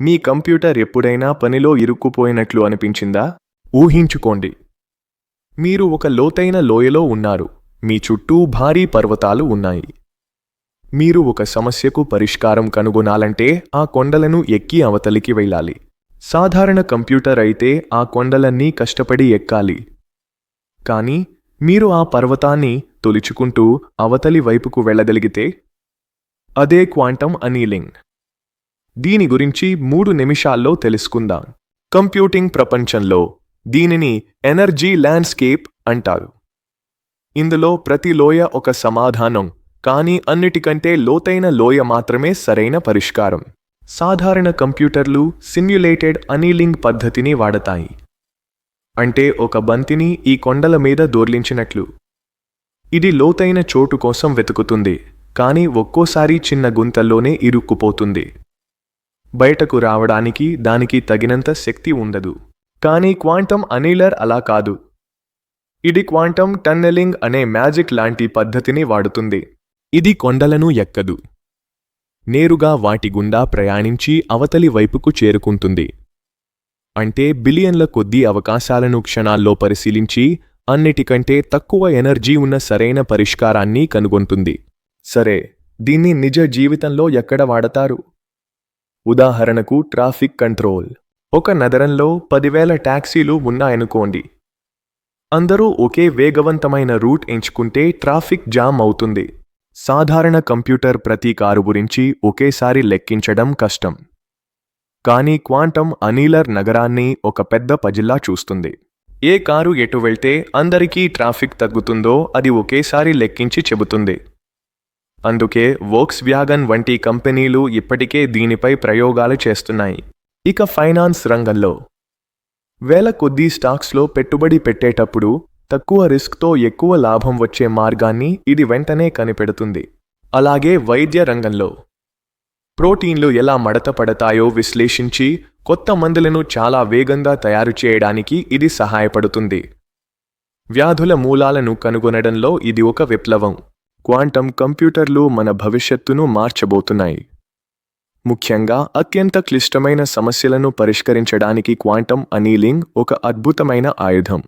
మీ computer ఎప్పుడైనా పనిలో ఇరుక్కుపోయినట్లు అనిపించిందా? ఊహించుకోండి. మీరు ఒక లోతైన లోయలో ఉన్నారు. మీ చుట్టూ భారీ పర్వతాలు ఉన్నాయి. మీరు ఒక సమస్యకు పరిష్కారం కనుగొనాలంటే ఆ కొండలను ఎక్కి అవతలికి వెళ్ళాలి. సాధారణ కంప్యూటర్ అయితే ఆ కొండలన్నీ కష్టపడి ఎక్కాలి. కానీ మీరు ఆ పర్వతాన్ని తొలుచుకుంటూ అవతలి వైపుకు వెళ్ళగలిగితే? అదే క్వాంటం అనీలింగ్. దీని గురించి మూడు నిమిషాల్లో తెలుసుకుందాం. కంప్యూటింగ్ ప్రపంచంలో దీనిని ఎనర్జీ ల్యాండ్స్కేప్ అంటారు. ఇందులో ప్రతి లోయ ఒక సమాధానం కానీ అన్నిటికంటే లోతైన లోయ మాత్రమే సరైన పరిష్కారం. సాధారణ కంప్యూటర్లు సిమ్యులేటెడ్ అనీలింగ్ పద్ధతిని వాడతాయి. అంటే ఒక బంతిని ఈ కొండల మీద దోర్లించినట్లు. ఇది లోతైన చోటు కోసం వెతుకుతుంది కానీ ఒక్కోసారి చిన్న గుంతల్లోనే ఇరుక్కుపోతుంది. బయటకు రావడానికి దానికి తగినంత శక్తి ఉండదు. కానీ క్వాంటం అనీలర్ అలా కాదు. ఇది క్వాంటం టన్నెలింగ్ అనే మ్యాజిక్ లాంటి పద్ధతిని వాడుతుంది. ఇది కొండలను ఎక్కదు. నేరుగా వాటి గుండా ప్రయాణించి అవతలి వైపుకు చేరుకుంటుంది. అంటే బిలియన్ల కొద్దీ అవకాశాలను క్షణాల్లో పరిశీలించి అన్నిటికంటే తక్కువ ఎనర్జీ ఉన్న సరైన పరిష్కారాన్ని కనుగొంటుంది. సరే దీన్ని నిజ జీవితంలో ఎక్కడ వాడతారు? ఉదాహరణకు ట్రాఫిక్ కంట్రోల్. ఒక నగరంలో పదివేల ట్యాక్సీలు ఉన్నాయనుకోండి. అందరూ ఒకే వేగవంతమైన రూట్ ఎంచుకుంటే ట్రాఫిక్ జామ్ అవుతుంది. సాధారణ కంప్యూటర్ ప్రతి కారు గురించి ఒకేసారి లెక్కించడం కష్టం. కానీ క్వాంటం అనీలర్ నగరాన్ని ఒక పెద్ద పజిల్లా చూస్తుంది. ఏ కారు ఎటు వెళ్తే అందరికీ ట్రాఫిక్ తగ్గుతుందో అది ఒకేసారి లెక్కించి చెబుతుంది. అందుకే వోక్స్ వ్యాగన్ వంటి కంపెనీలు ఇప్పటికే దీనిపై ప్రయోగాలు చేస్తున్నాయి. ఇక ఫైనాన్స్ రంగంలో. వేల కొద్దీ స్టాక్స్లో పెట్టుబడి పెట్టేటప్పుడు తక్కువ రిస్క్తో ఎక్కువ లాభం వచ్చే మార్గాన్ని ఇది వెంటనే కనిపెడుతుంది. అలాగే వైద్య రంగంలో. ప్రోటీన్లు ఎలా మడత పడతాయో విశ్లేషించి కొత్త మందులను చాలా వేగంగా తయారు చేయడానికి ఇది సహాయపడుతుంది. వ్యాధుల మూలాలను కనుగొనడంలో ఇది ఒక విప్లవం. క్వాంటం కంప్యూటర్లు మన భవిష్యత్తును మార్చబోతున్నాయి. ముఖ్యంగా అత్యంత క్లిష్టమైన సమస్యలను పరిష్కరించడానికి క్వాంటం అనీలింగ్ ఒక అద్భుతమైన ఆయుధం.